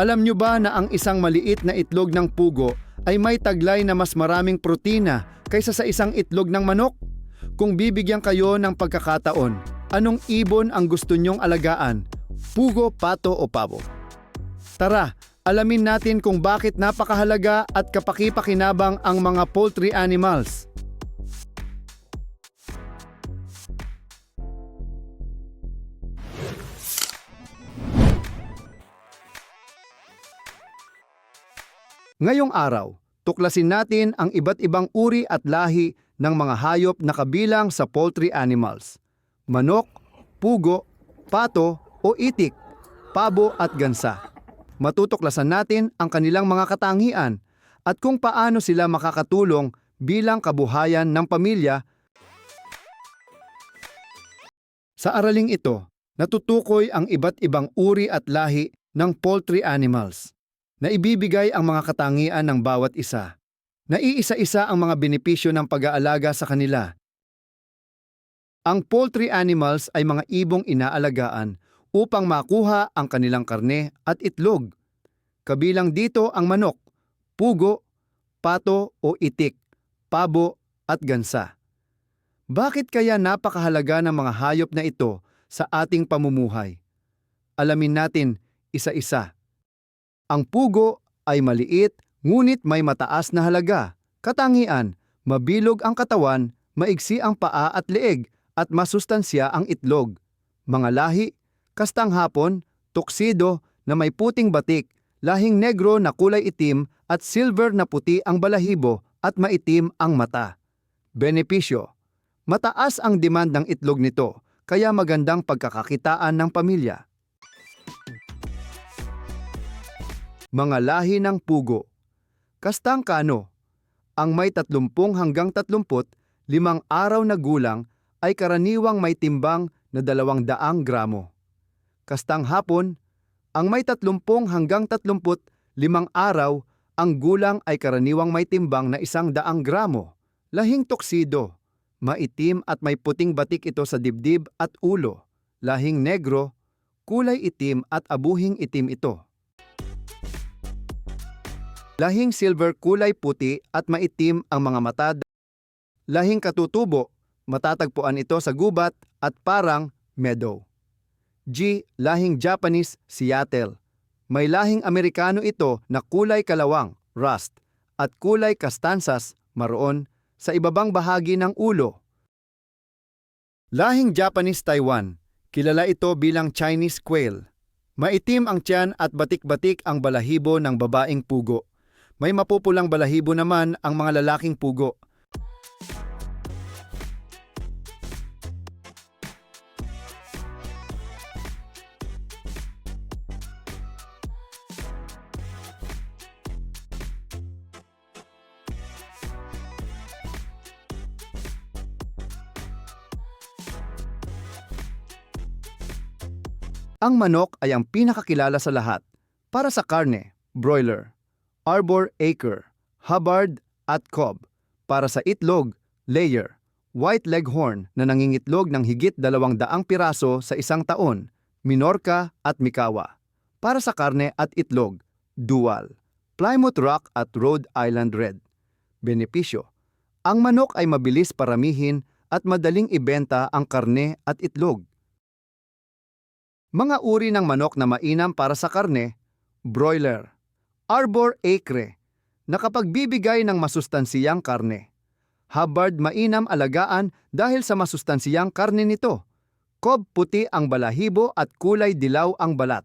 Alam nyo ba na ang isang maliit na itlog ng pugo ay may taglay na mas maraming protina kaysa sa isang itlog ng manok? Kung bibigyan kayo ng pagkakataon, anong ibon ang gusto nyong alagaan? Pugo, pato o pabo? Tara, alamin natin kung bakit napakahalaga at kapaki-pakinabang ang mga poultry animals. Ngayong araw, tuklasin natin ang iba't ibang uri at lahi ng mga hayop na kabilang sa poultry animals. Manok, pugo, pato o itik, pabo at gansa. Matutuklasan natin ang kanilang mga katangian at kung paano sila makakatulong bilang kabuhayan ng pamilya. Sa araling ito, natutukoy ang iba't ibang uri at lahi ng poultry animals na ibibigay ang mga katangian ng bawat isa. Naiisa-isa ang mga benepisyo ng pag-aalaga sa kanila. Ang poultry animals ay mga ibong inaalagaan upang makuha ang kanilang karne at itlog. Kabilang dito ang manok, pugo, pato o itik, pabo at gansa. Bakit kaya napakahalaga ng mga hayop na ito sa ating pamumuhay? Alamin natin isa-isa. Ang pugo ay maliit ngunit may mataas na halaga. Katangian, mabilog ang katawan, maigsi ang paa at leeg at masustansya ang itlog. Mga lahi, kastang hapon, tuksido na may puting batik, lahing negro na kulay itim at silver na puti ang balahibo at maitim ang mata. Benepisyo, mataas ang demand ng itlog nito kaya magandang pagkakakitaan ng pamilya. Mga lahi ng pugo. Kastang kano, ang may 30 hanggang 35 araw na gulang ay karaniwang may timbang na 200 gramo. Kastang hapon, ang may 30 hanggang 35 araw, ang gulang ay karaniwang may timbang na 100 gramo. Lahing toksido, maitim at may puting batik ito sa dibdib at ulo. Lahing negro, kulay itim at abuhing itim ito. Lahing silver kulay puti at maitim ang mga mata. Lahing katutubo, matatagpuan ito sa gubat at parang meadow. G. Lahing Japanese Seattle. May lahing Amerikano ito na kulay kalawang, rust, at kulay kastansas, maroon, sa ibabang bahagi ng ulo. Lahing Japanese Taiwan. Kilala ito bilang Chinese quail. Maitim ang tiyan at batik-batik ang balahibo ng babaeng pugo. May mapupulang balahibo naman ang mga lalaking pugo. Ang manok ay ang pinakakilala sa lahat. Para sa karne, broiler, arbor acre, hubbard at cob. Para sa itlog, layer, white leghorn na nangingitlog ng higit dalawang daang piraso sa isang taon, minorca at mikawa. Para sa karne at itlog, dual, Plymouth Rock at Rhode Island Red. Benepisyo, ang manok ay mabilis paramihin at madaling ibenta ang karne at itlog. Mga uri ng manok na mainam para sa karne, broiler, arbor acre, nakapagbibigay ng masustansiyang karne. Hubbard mainam alagaan dahil sa masustansiyang karne nito. Cob puti ang balahibo at kulay dilaw ang balat.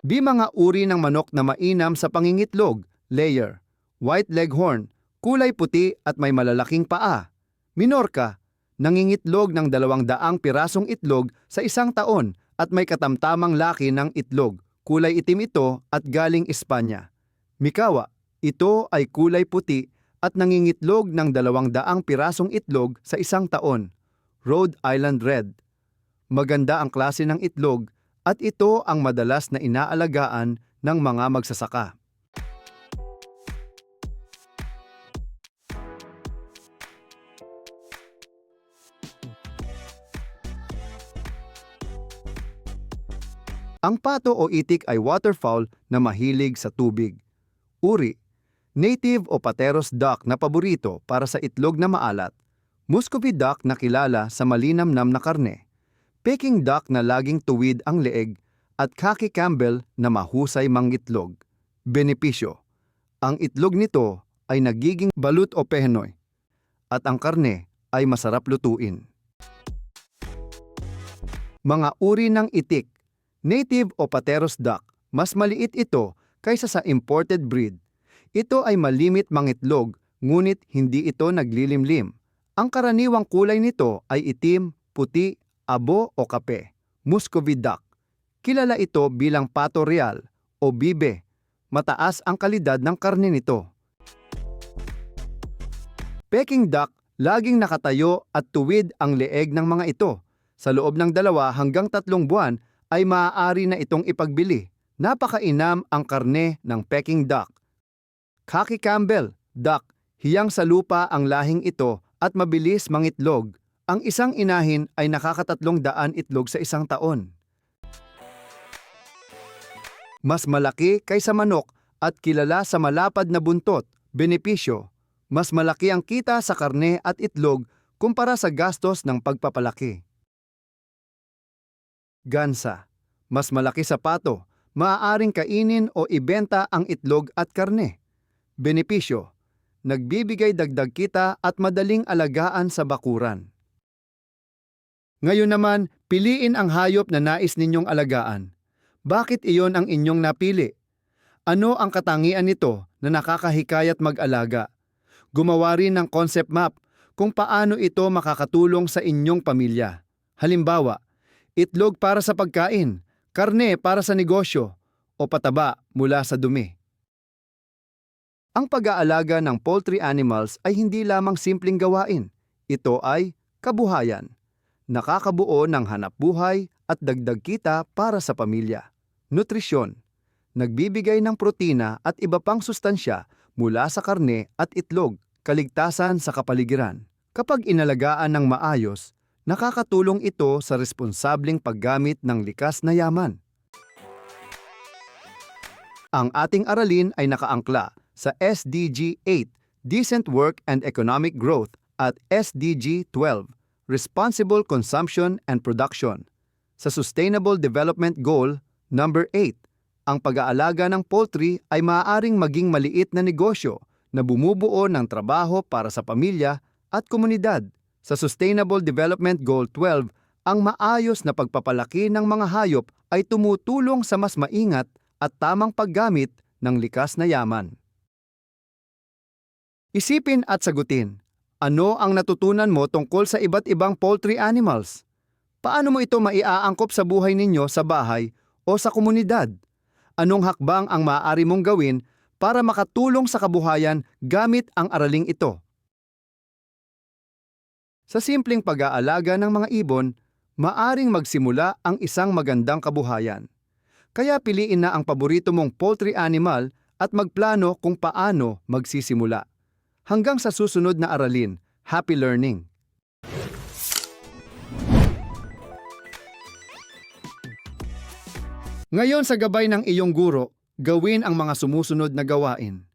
Di mga uri ng manok na mainam sa pangingitlog, layer, white leghorn, kulay puti at may malalaking paa. Minorca, nangingitlog ng dalawang daang pirasong itlog sa isang taon at may katamtamang laki ng itlog. Kulay itim ito at galing Espanya. Mikawa, ito ay kulay puti at nangingitlog ng dalawang daang pirasong itlog sa isang taon. Rhode Island Red. Maganda ang klase ng itlog at ito ang madalas na inaalagaan ng mga magsasaka. Ang pato o itik ay waterfowl na mahilig sa tubig. Uri, native o pateros duck na paborito para sa itlog na maalat. Muscovy duck na kilala sa malinamnam na karne. Peking duck na laging tuwid ang leeg at Khaki Campbell na mahusay mangitlog. Benepisyo. Ang itlog nito ay nagiging balut o pehenoy at ang karne ay masarap lutuin. Mga uri ng itik, native o pateros duck, mas maliit ito kaysa sa imported breed. Ito ay malimit mangitlog, ngunit hindi ito naglilimlim. Ang karaniwang kulay nito ay itim, puti, abo o kape. Muscovy duck. Kilala ito bilang pato real o bibe. Mataas ang kalidad ng karne nito. Peking duck, laging nakatayo at tuwid ang leeg ng mga ito. Sa loob ng dalawa hanggang tatlong buwan ay maaari na itong ipagbili. Napakainam ang karne ng Peking duck. Khaki Campbell, duck, hiyang sa lupa ang lahing ito at mabilis mangitlog. Ang isang inahin ay nakakatatlong daan itlog sa isang taon. Mas malaki kaysa manok at kilala sa malapad na buntot, benepisyo. Mas malaki ang kita sa karne at itlog kumpara sa gastos ng pagpapalaki. Gansa. Mas malaki sa pato, maaaring kainin o ibenta ang itlog at karne. Benepisyo. Nagbibigay dagdag kita at madaling alagaan sa bakuran. Ngayon naman, piliin ang hayop na nais ninyong alagaan. Bakit iyon ang inyong napili? Ano ang katangian nito na nakakahikayat mag-alaga? Gumawa rin ng concept map kung paano ito makakatulong sa inyong pamilya. Halimbawa, itlog para sa pagkain, karne para sa negosyo, o pataba mula sa dumi. Ang pag-aalaga ng poultry animals ay hindi lamang simpleng gawain. Ito ay kabuhayan. Nakakabuo ng hanap buhay at dagdag kita para sa pamilya. Nutrisyon. Nagbibigay ng protina at iba pang sustansya mula sa karne at itlog, kaligtasan sa kapaligiran. Kapag inalagaan ng maayos, nakakatulong ito sa responsableng paggamit ng likas na yaman. Ang ating aralin ay nakaangkla sa SDG 8, Decent Work and Economic Growth at SDG 12, Responsible Consumption and Production. Sa Sustainable Development Goal number 8, ang pag-aalaga ng poultry ay maaaring maging maliit na negosyo na bumubuo ng trabaho para sa pamilya at komunidad. Sa Sustainable Development Goal 12, ang maayos na pagpapalaki ng mga hayop ay tumutulong sa mas maingat at tamang paggamit ng likas na yaman. Isipin at sagutin, ano ang natutunan mo tungkol sa iba't ibang poultry animals? Paano mo ito maiaangkop sa buhay ninyo sa bahay o sa komunidad? Anong hakbang ang maaari mong gawin para makatulong sa kabuhayan gamit ang araling ito? Sa simpleng pag-aalaga ng mga ibon, maaring magsimula ang isang magandang kabuhayan. Kaya piliin na ang paborito mong poultry animal at magplano kung paano magsisimula. Hanggang sa susunod na aralin, happy learning! Ngayon sa gabay ng iyong guro, gawin ang mga sumusunod na gawain.